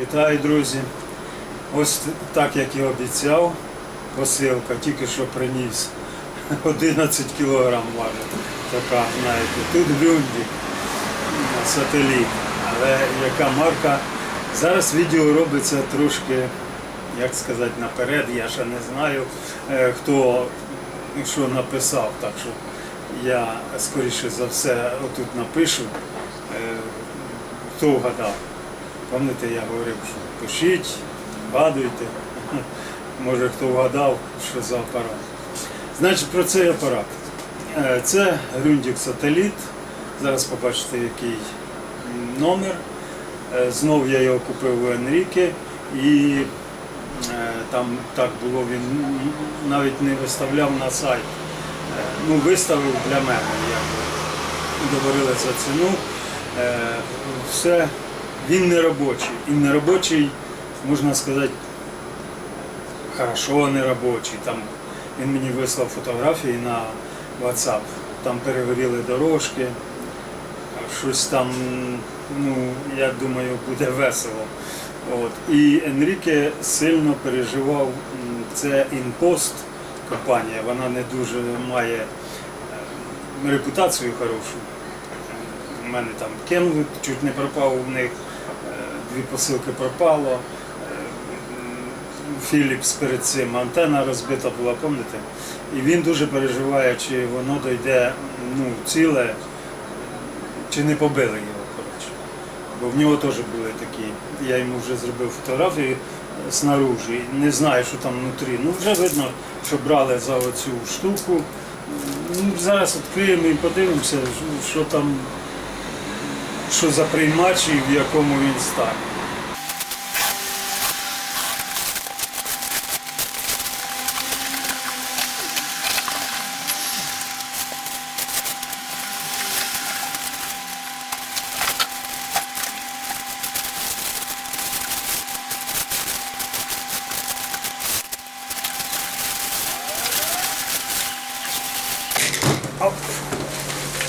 Вітаю, друзі. Ось так, як і обіцяв, посилка тільки що приніс. 11 кілограм важить. Така, знаєте, тут Люнді, сателіт. Але яка марка? Зараз відео робиться трошки, як сказати, наперед. Я ще не знаю, е, хто що написав. Так що я скоріше за все отут напишу, е, хто вгадав. Пам'ятаєте, я говорив, що пишіть, вгадуйте. Може хто вгадав, що за апарат. Значить, про цей апарат. Е, Це Grundig сателіт. Зараз побачите, який номер. Е, Знов я його купив у Енріке і е, там так було, він навіть не виставляв на сайт. Ну, виставив для мене. Як говорили за ціну. Все, він не робочий. І не робочий, можна сказати, хорошо не робочий. Там він мені вислав фотографії на WhatsApp. Там перегоріли дорожки, щось там, ну, я думаю, буде весело. От. І Енріке сильно переживав, це інпост компанія, вона не дуже має е, репутацію хорошу. У мене там Kenwood чуть не пропав у них, дві посилки пропало. Е, Філіпс перед цим антена розбита була, пам'ятаєте? І він дуже переживає, чи воно дойде ну, ціле, чи не побили його. коротше. Бо в нього теж були такі. Я йому вже зробив фотографії снаружи. Не знаю, що там внутрі. Ну вже видно, що брали за оцю штуку. Ну, зараз відкриємо і подивимося, що там, що за приймач і в якому він стані.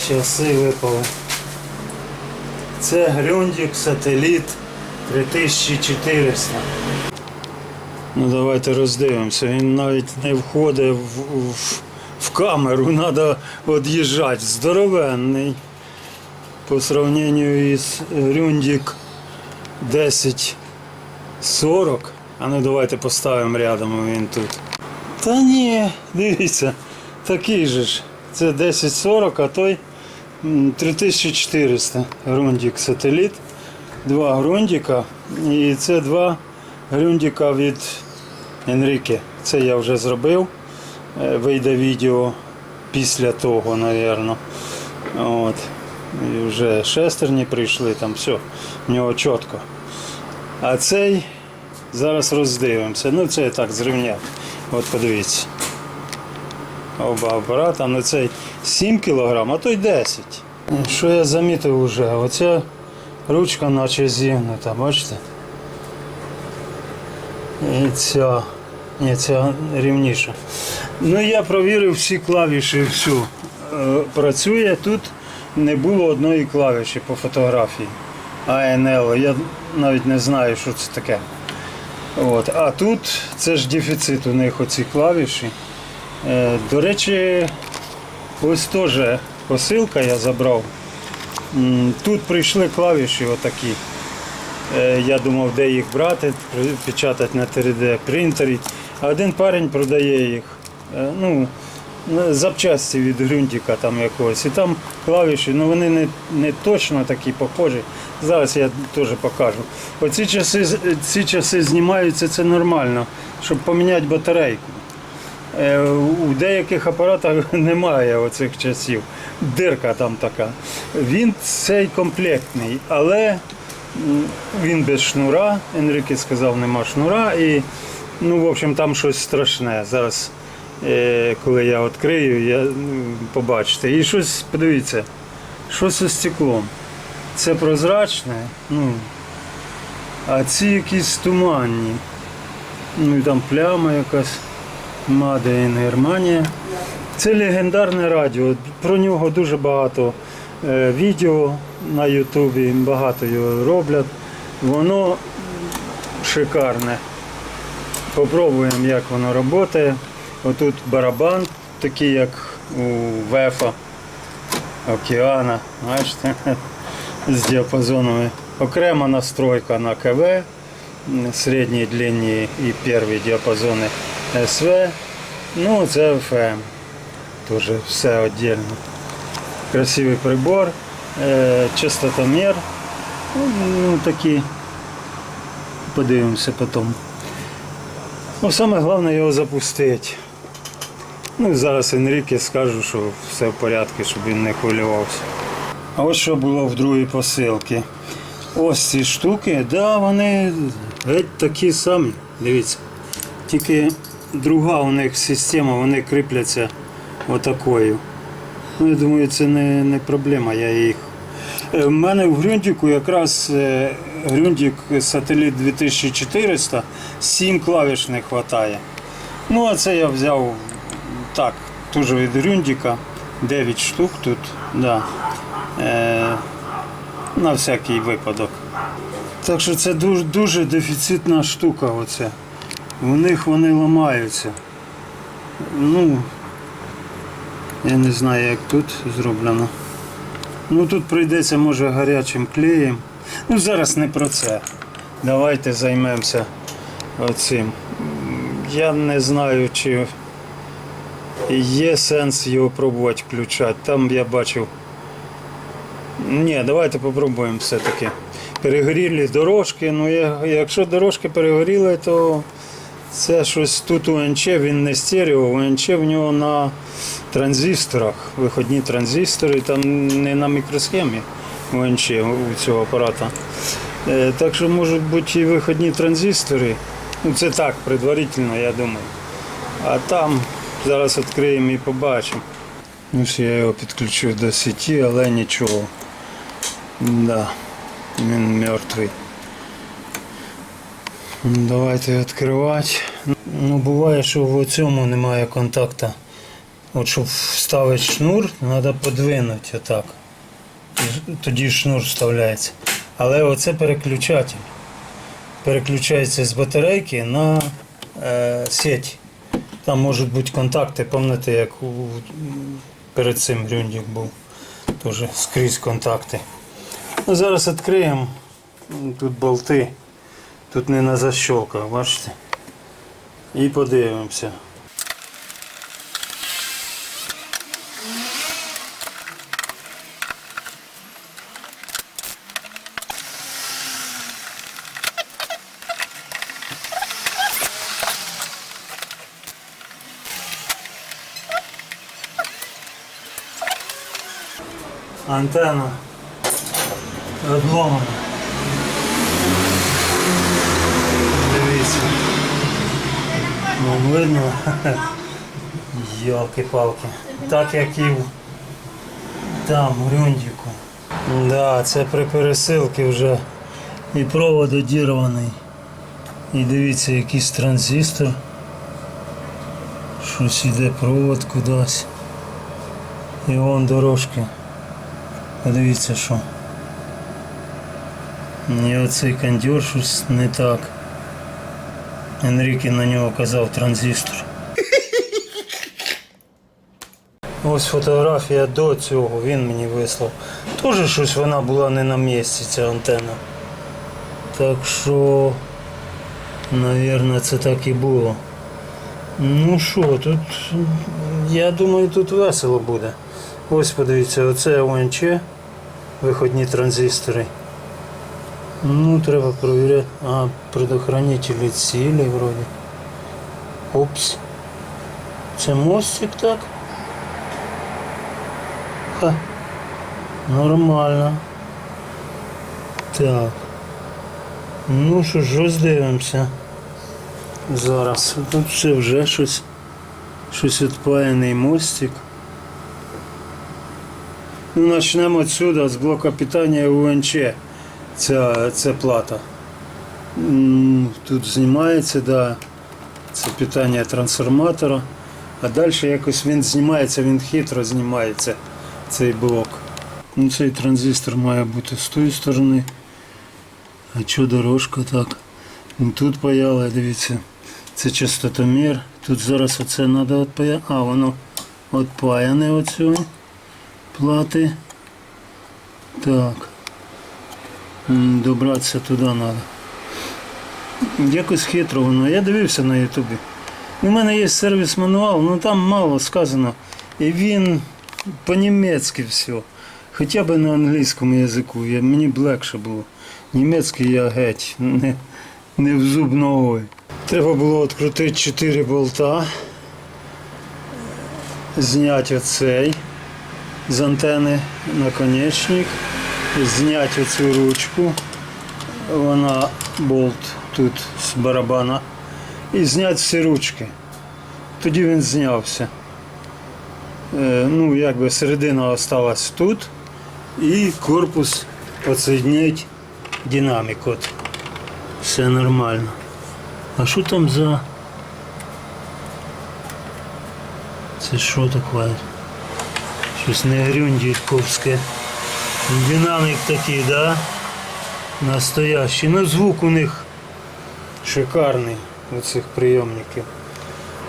Часи випали. Це Грюндік сателіт 3400. Ну давайте роздивимося. Він навіть не входить в, в, в камеру, треба від'їжджати. Здоровенний. По сравненню із Грюндік 1040. А ну давайте поставимо рядом він тут. Та ні, дивіться, такий же ж. Це 1040, а той 3400 грундік сателіт. Два грундіка. І це два грундіка від Енріке. Це я вже зробив. Е, Вийде відео після того, мабуть. От. І вже шестерні прийшли, там все, в нього чітко. А цей зараз роздивимося. Ну це я так зрівняв. От подивіться. Оба апарата, на цей 7 кг, а той 10. Що я замітив вже? Оця ручка наче зігнута, бачите? І ця, ні, ця рівніша. Ну я провірив всі клавіші, всю. Е, Працює тут не було одної клавіші по фотографії. АНЛ. Я навіть не знаю, що це таке. От. А тут це ж дефіцит у них оці клавіші. Е, До речі, ось теж посилка я забрав. Тут прийшли клавіші отакі. Е, Я думав, де їх брати, печатати на 3D принтері. А один парень продає їх. Е, Ну, запчасті від ґрунтика там якогось. І там клавіші, ну вони не, не точно такі похожі. Зараз я теж покажу. Оці часи, ці часи знімаються, це нормально, щоб поміняти батарейку. Е, У деяких апаратах немає оцих часів. Дирка там така. Він цей комплектний, але він без шнура. Енрике сказав, нема шнура. І, ну, в общем, там щось страшне. Зараз, е, коли я відкрию, я ну, побачите. І щось, подивіться, щось зі стеклом. Це прозрачне, ну, а ці якісь туманні. Ну і там пляма якась. Made in Германія. Це легендарне радіо. Про нього дуже багато е, відео на Ютубі, багато його роблять. Воно шикарне. Попробуємо, як воно працює. Отут барабан, такий, як у Вефа, Океана. Бачите? З діапазонами. Окрема настройка на КВ, середні, длинні і перві діапазони СВ. Ну, це ФМ. Теж все віддільно. Красивий прибор, е, частотомір. Ну, ну, такі. Подивимося потім. Ну, саме головне його запустити. Ну, і зараз Енріке скажу, що все в порядку, щоб він не хвилювався. А ось що було в другій посилці. Ось ці штуки, да, вони геть такі самі. Дивіться. Тільки друга у них система, вони кріпляться отакою. Ну, я думаю, це не, не проблема, я їх. Е, В мене в Грюндіку якраз е, Грюндік сателіт 2400, 7 клавіш не вистачає. Ну, а це я взяв так, теж від Грюндіка, 9 штук тут, да. Е, на всякий випадок. Так що це дуже, дуже дефіцитна штука. Оце. У них вони ламаються. Ну, я не знаю, як тут зроблено. Ну тут прийдеться, може, гарячим клеєм. Ну зараз не про це. Давайте займемося оцим. Я не знаю, чи є сенс його пробувати включати. Там я бачив. Ні, давайте попробуємо все-таки. Перегорілі дорожки. Ну, якщо дорожки перегоріли, то це щось тут УНЧ, він не стерео, УНЧ в нього на транзисторах, виходні транзистори, там не на мікросхемі УНЧ у цього апарата. Е, Так що можуть бути і виходні транзистори. Ну, це так, предварительно, я думаю. А там зараз відкриємо і побачимо. Ну, ось я його підключу до сіті, але нічого. Да, він мертвий. Ну, Давайте відкривати. Ну, буває, що в цьому немає контакту. От щоб вставити шнур, треба подвинути отак. Тоді шнур вставляється. Але оце переключатель. Переключається з батарейки на е, сеть. Там можуть бути контакти, пам'ятаєте, як у, перед цим грюндік був. Теж скрізь контакти. Ну, зараз відкриємо. Тут болти. Тут не на защолках, бачите? І подивимося. Антенна відломана. Вам видно? Йолки-палки. Так як і там, в Рюндіку. Да, це при пересилці вже і провод одірваний. І дивіться, якийсь транзистор. Щось іде провод кудись. І вон дорожки. Подивіться що. І оцей кондьор щось не так. Енріке на нього казав транзистор. Ось фотографія до цього він мені вислав. Теж щось вона була не на місці, ця антенна. Так що, мабуть, це так і було. Ну що, тут, я думаю, тут весело буде. Ось подивіться, оце ОНЧ, виходні транзистори. Ну, треба перевіряти. А, предохранителі цілі вроді. Опс. Це мостик так? Ха. Нормально. Так. Ну що ж, роздивимося. Зараз. Тут все вже щось. Щось відпаяний мостик. Ну, почнемо відсюди, з блока питання УНЧ. Ця, ця плата. Тут знімається, да. Це питання трансформатора. А далі якось він знімається, він хитро знімається, цей блок. Ну, цей транзистор має бути з тої сторони. А що дорожка так? Тут паяли, дивіться, це частотомір. Тут зараз оце треба відпаяти. А, воно відпаяне оцю плати. Так. Добратися туди треба. Якось хитро воно. Я дивився на Ютубі. У мене є сервіс-мануал, ну там мало сказано. І він по-німецьки все. Хоча б на англійському язику. Я, мені б легше було. Німецький я геть, не, не в зуб ногою. Треба було відкрутити 4 болта, зняти оцей з антени наконечник, зняти оцю ручку, вона болт тут з барабана, і зняти всі ручки. Тоді він знявся. Е, ну, якби середина осталась тут, і корпус підсоединять динамік. От. Все нормально. А що там за. Це що таке? Щось не грюндітковське. Динамік такий, да? Настоящий. Ну звук у них шикарний у цих прийомників.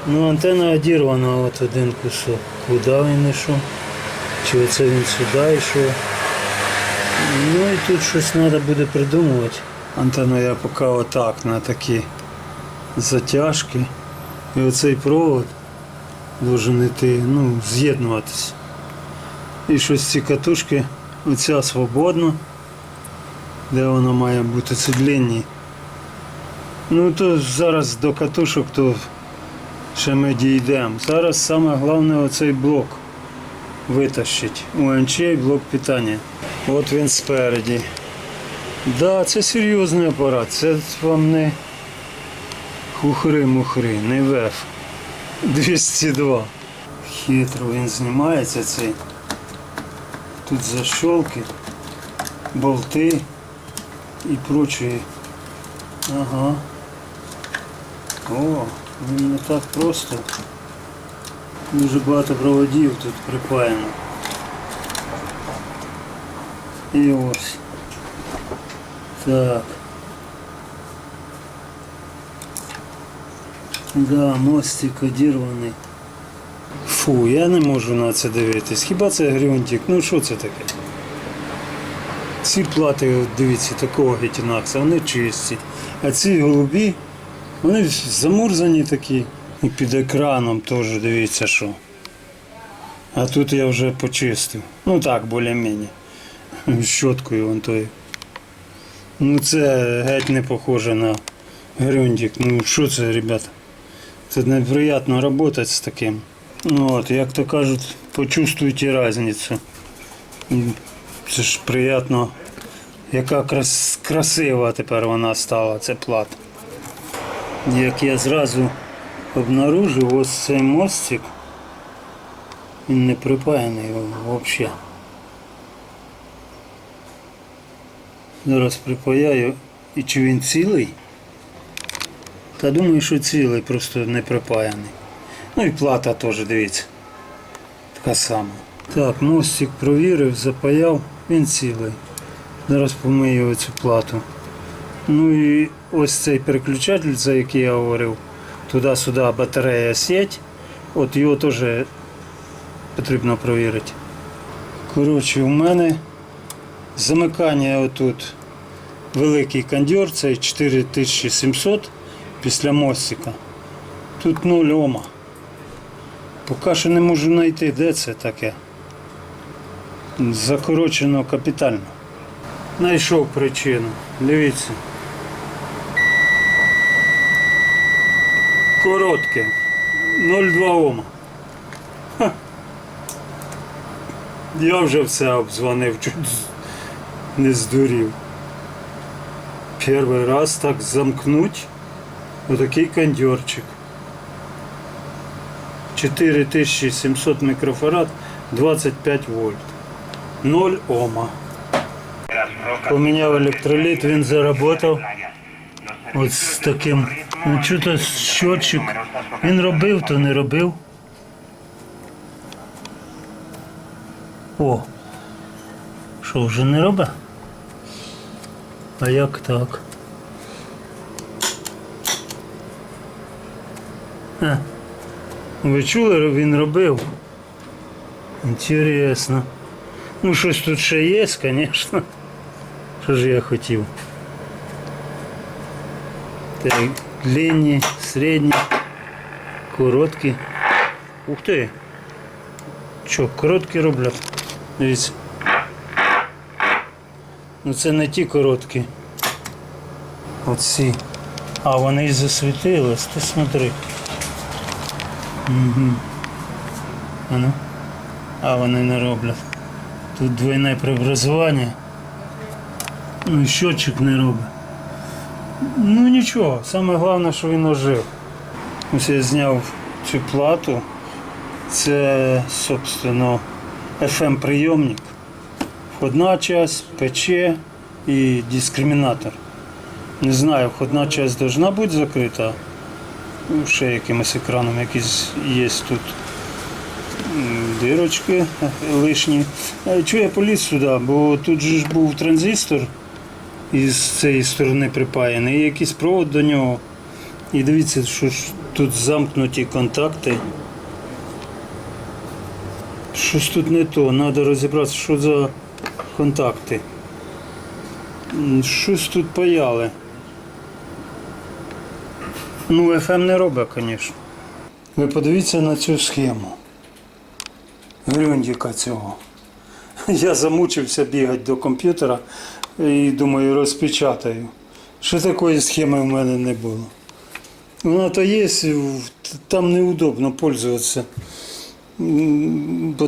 Ну антенна одірвана от один кусок. Куди він йшов? Чи оце він сюди йшов? Ну і тут щось треба буде придумувати. Антенну я поки отак на такі затяжки. І оцей провод должен йти, ну, з'єднуватись. І щось ці катушки, оця свободна, де вона має бути, це длинні. Ну то зараз до катушок, то ще ми дійдемо. Зараз саме головне оцей блок витащить. УНЧ і блок питання. От він спереді. Да, це серйозний апарат. Це вам не хухри-мухри, не веф. 202. Хитро він знімається цей. Тут защолки, болти і прочі. Ага. О, він не так просто. Дуже багато проводів тут припаяно. І ось. Так. Да, мостик одірваний. Фу, я не можу на це дивитись. Хіба це грюнтик? Ну що це таке? Ці плати, дивіться, такого гетінакса, вони чисті. А ці голубі, вони замурзані такі. І під екраном теж дивіться що. А тут я вже почистив. Ну так, більш-менш. Щоткою вон той. Ну це геть не похоже на грюндик. Ну що це, ребята? Це неприємно працювати з таким. Ну от, як то кажуть, почувствуйте різницю. Це ж приємно, яка крас... красива тепер вона стала, ця плата. Як я зразу обнаружив, ось цей мостик, він не припаяний взагалі. Зараз припаяю. І чи він цілий? Та думаю, що цілий, просто не припаяний. Ну і плата теж, дивіться. Така сама. Так, мостик провірив, запаяв, він цілий. Зараз помию цю плату. Ну і ось цей переключатель, за який я говорив, туди-сюди батарея сеть. От його теж потрібно провірити. Коротше, у мене замикання отут великий кондьор, це 4700 після мостика. Тут 0 ома. Поки що не можу знайти, де це таке. Закорочено капітально. Знайшов причину. Дивіться. Коротке. 0,2 ома. Ха. Я вже все обдзвонив, чуть не здурів. Перший раз так замкнуть отакий кондьорчик. 4700 мікрофарад, 25 вольт. 0 ома. Поміняв електроліт, він заработав. Ось з таким. Ну, чого щотчик. Він робив, то не робив. О. Що, вже не робить? А як так? А. Ви чули, він робив? Інтересно. Ну, щось тут ще є, звісно. Що ж я хотів? Так, длинні, середні, короткі. Ух ти! Що, короткі роблять? Дивіться. Ну це не ті короткі. Оці. А, вони і засвітились, ти смотри. Угу. А вони не роблять. Тут двойне преобразування. Ну і щотчик не робить. Ну нічого, саме головне, що він ожив. Ось я зняв цю плату. Це, собственно, FM прийомник. Входна часть, ПЧ і дискримінатор. Не знаю, входна часть должна бути закрита. Ну, ще якимось екраном, якісь є тут дирочки лишні. Е, Чого я поліз сюди? Бо тут же ж був транзистор із цієї сторони припаяний, і якийсь провод до нього. І дивіться, що ж тут замкнуті контакти. Щось тут не то, треба розібратися, що за контакти. Щось тут паяли. Ну, FM не робить, звісно. Ви подивіться на цю схему. Грюндіка цього. Я замучився бігати до комп'ютера і думаю, розпечатаю. Що такої схеми в мене не було. Вона то є, там неудобно пользуватися.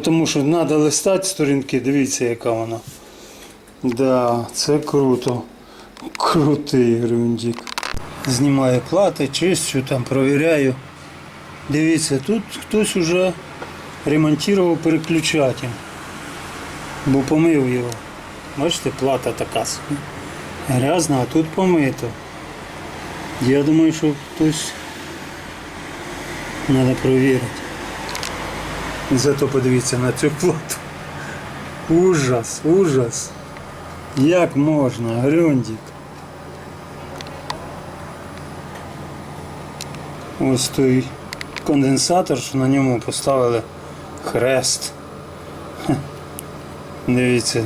Тому що треба листати сторінки, дивіться, яка вона. Да, це круто. Крутий грюндік. Знімаю плати, чистю, там провіряю. Дивіться, тут хтось уже ремонтував переключатель. Бо помив його. Бачите, плата така. Грязна, а тут помито. Я думаю, що хтось треба перевірити. Зато подивіться на цю плату. Ужас, ужас. Як можна, Грюндік. Ось той конденсатор, що на ньому поставили хрест. Дивіться,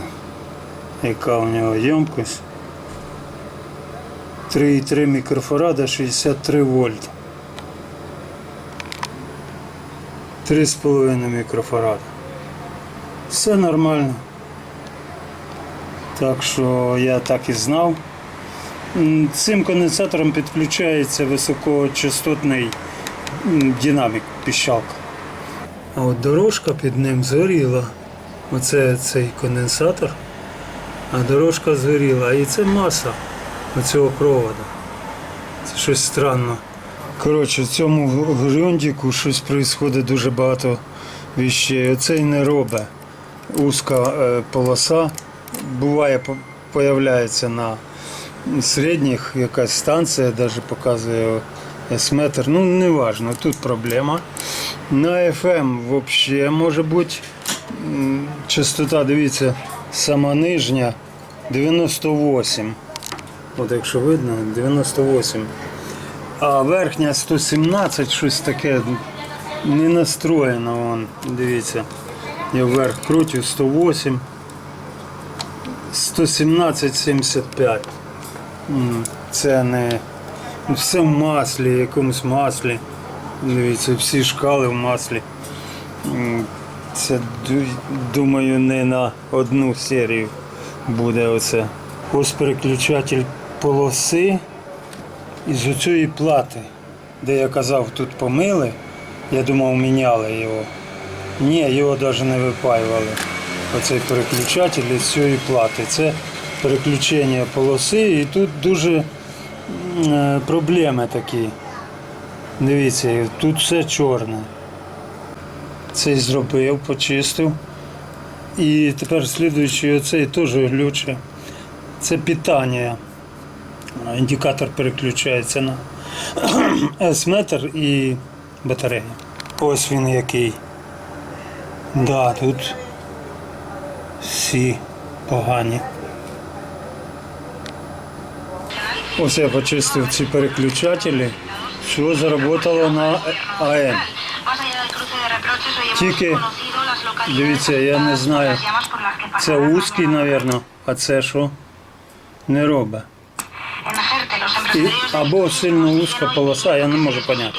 яка у нього ємкость. 3,3 мікрофарада, 63 вольт. 3,5 мікрофарада. Все нормально. Так що я так і знав. Цим конденсатором підключається високочастотний динамік піщалка. А от дорожка під ним згоріла. Оце цей конденсатор, а дорожка згоріла. І це маса оцього проводу. Це щось странно. Коротше, в цьому грюндіку щось відбувається дуже багато віщей. Оцей не робить. Узка е, полоса. Буває, по- появляється на середніх якась станція, навіть показує S-метр. Ну, не важно, тут проблема. На FM взагалі може бути частота, дивіться, сама нижня 98. От якщо видно, 98. А верхня 117, щось таке не настроєно. Вон, дивіться. Я вверх крутю 108. 117,75. Це не все в маслі, якомусь маслі. Дивіться, всі шкали в маслі. Це думаю не на одну серію буде оце. Ось переключатель полоси із оцієї плати, де я казав, тут помили. Я думав, міняли його. Ні, його навіть не випаювали. Оцей переключатель із цієї плати. Це переключення полоси і тут дуже е, проблеми такі. Дивіться, тут все чорне. Цей зробив, почистив. І тепер слідуючий оцей теж глюче. Це питання. Індикатор переключається на S-метр і батарея. Ось він який. Да, тут всі погані. Ось я почистив ці переключателі. Все заработало на АМ. Тільки, дивіться, я не знаю. Це узкий, напевно, а це що? Не робить. І, або сильно узка полоса, я не можу поняти.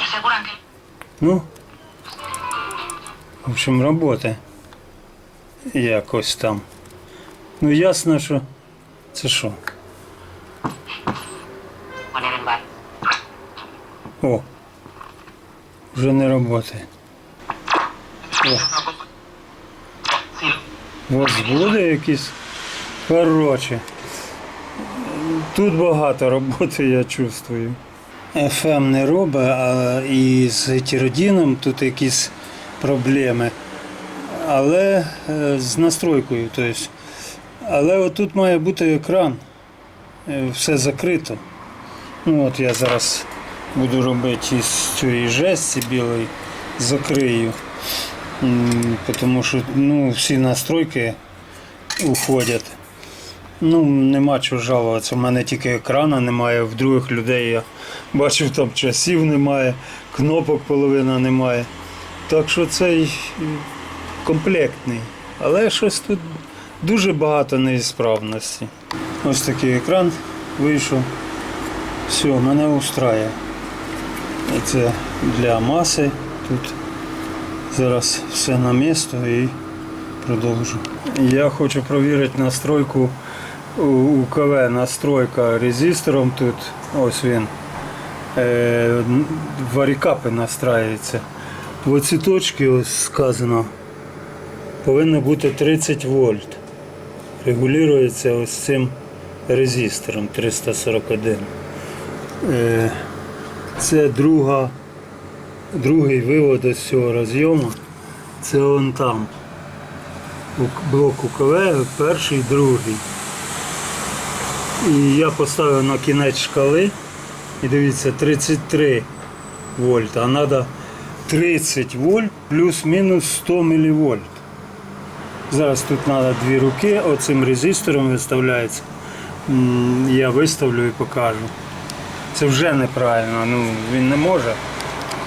Ну, в общем, роботи. Якось там. Ну, ясно, що це що? О, вже не працює. О. Ось буде якісь. Коротше. Тут багато роботи, я чувствую. FM не робить, а і з тіродіном тут якісь проблеми. Але е, з настройкою. Тобто. Але отут має бути екран. Е, Все закрито. Ну от я зараз буду робити із цієї жесті білої, закрию. Тому що ну, всі настройки уходять. Ну, нема чого жалуватися. У мене тільки екрана немає, в других людей я бачив там часів немає, кнопок половина немає. Так що цей комплектний. Але щось тут дуже багато неісправності. Ось такий екран вийшов. Все, мене устрає. Це для маси. Тут зараз все на місто і продовжу. Я хочу перевірити настройку УКВ, настройка резистором тут. Ось він. Е, варікапи настраюються. В оці точки ось сказано повинно бути 30 вольт. Регулюється ось цим резистором 341. Це друга, другий вивод із цього розйому. Це вон там. У- Блок УКВ, перший, другий. І я поставив на кінець шкали. І дивіться, 33 вольт, а треба 30 вольт плюс-мінус 100 мВ. Зараз тут треба дві руки, оцим резистором виставляється. Я виставлю і покажу. Це вже неправильно, ну він не може.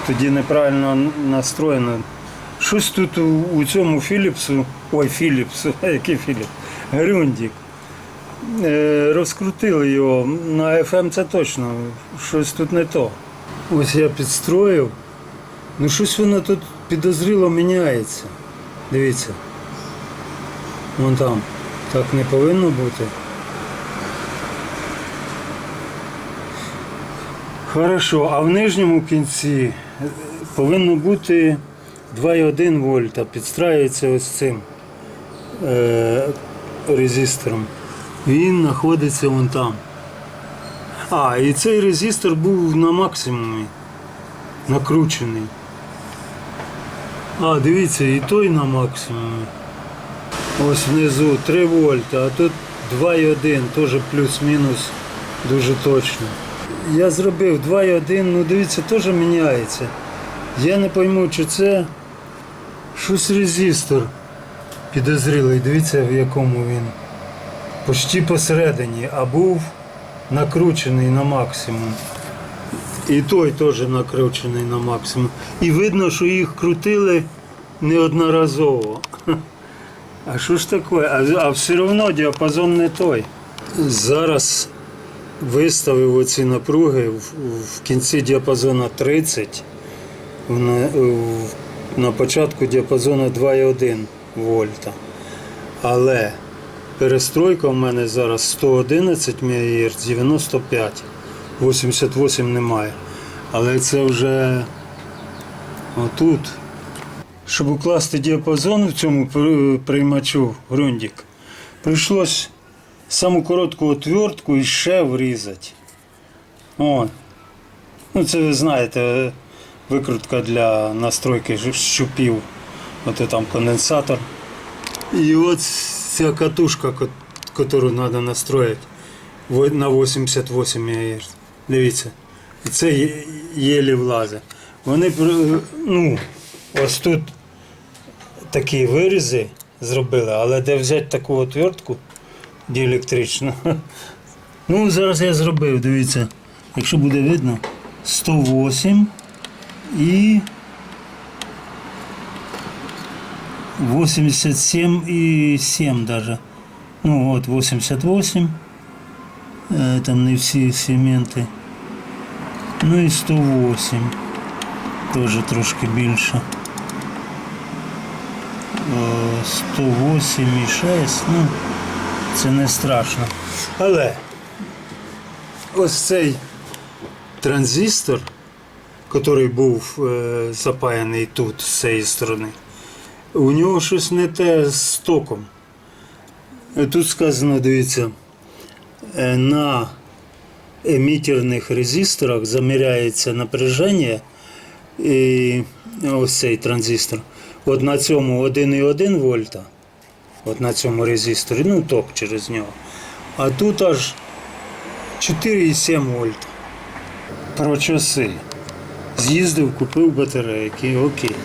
Тоді неправильно настроєно. Щось тут у, у цьому Філіпсу, ой, Філіпсу, який Філіп? Грюндік. Е, розкрутили його. На FM це точно. Щось тут не то. Ось я підстроїв. Ну щось воно тут підозріло міняється. Дивіться. Вон там. Так не повинно бути. Хорошо, а в нижньому кінці е, повинно бути 2,1 вольта. Підстраюється ось цим е, резистором. Він знаходиться вон там. А, і цей резистор був на максимумі. Накручений. А, дивіться, і той на максимумі. Ось внизу 3 вольта, а тут 2,1, теж плюс-мінус дуже точно. Я зробив 2,1, ну дивіться, теж міняється. Я не пойму, чи це щось резистор підозрілий. Дивіться, в якому він. Почти посередині, а був накручений на максимум. І той теж накручений на максимум. І видно, що їх крутили неодноразово. А що ж таке? А, а все одно діапазон не той. Зараз виставив оці напруги в, кінці діапазону 30, в- на, початку діапазону 2,1 вольта. Але перестройка в мене зараз 111 МГц, 95, 88 немає. Але це вже отут. Щоб укласти діапазон в цьому приймачу грундік, прийшлось саму коротку отвертку і ще врізати. О. Ну, це ви знаєте, викрутка для настройки щупів. От там конденсатор. І от ця катушка, яку треба настроїти на 88 МГц. Дивіться. Це єлі влазить. Вони ну, ось тут такі вирізи зробили, але де взяти таку отвертку діелектричну. Ну, зараз я зробив, дивіться. Якщо буде видно, 108 і 87 і 7 даже. Ну от 88. Е, Там не всі сегменти. Ну і 108. Теж трошки більше. Е, 108,6. Ну, це не страшно. Але ось цей транзистор, який був е, запаяний тут, з цієї сторони, у нього щось не те з током. Е, Тут сказано, дивіться, е, на емітерних резисторах заміряється напряження і ось цей транзистор. От на цьому 1,1 вольта, от на цьому резисторі, ну ток через нього. А тут аж 4,7 вольта. Про часи. З'їздив, купив батарейки, окей.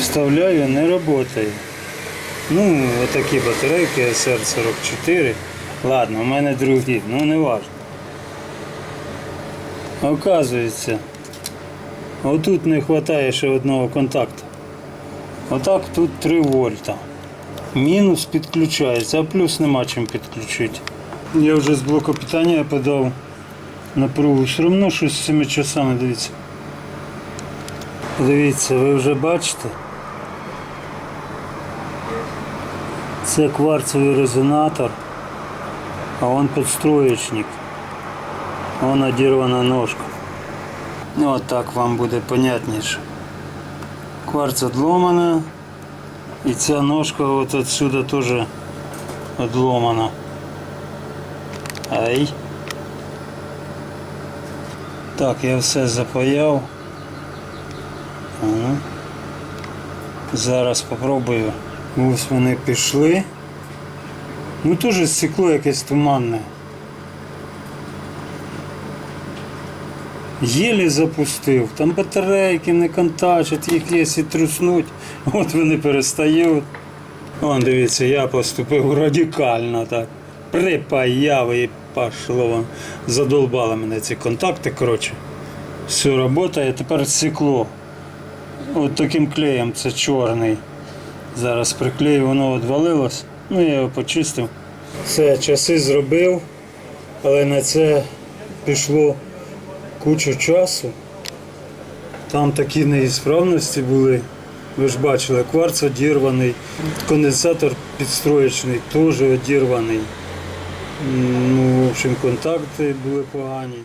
Вставляю, не працює. Ну, отакі батарейки SR44. Ладно, у мене другі, ну не важно. Оказується, отут не вистачає ще одного контакту. Отак тут 3 вольта. Мінус підключається, а плюс нема чим підключити. Я вже з блоку питання подав напругу. Все одно щось з цими часами, дивіться. Дивіться, ви вже бачите? Це кварцевий резонатор, а он підстроєчник. Вон одірвана ножка. Ну, от так вам буде понятніше. Кварц отломана. І ця ножка от отсюда теж отломана. Ай. Так, я все запаяв. Ага. Зараз попробую. Ось вони пішли. Ну теж стекло якесь туманне. Єлі запустив, там батарейки не контачать, їх якщо труснуть, от вони перестають. Вон, дивіться, я поступив радикально так. Припаяв і пішло. Задолбали мене ці контакти, коротше. Все працює, тепер стекло. От таким клеєм це чорний. Зараз приклею, воно відвалилось. Ну я його почистив. Все, часи зробив, але на це пішло кучу часу. Там такі неісправності були. Ви ж бачили, кварц одірваний, конденсатор підстроєчний теж одірваний. Ну, в общем, контакти були погані.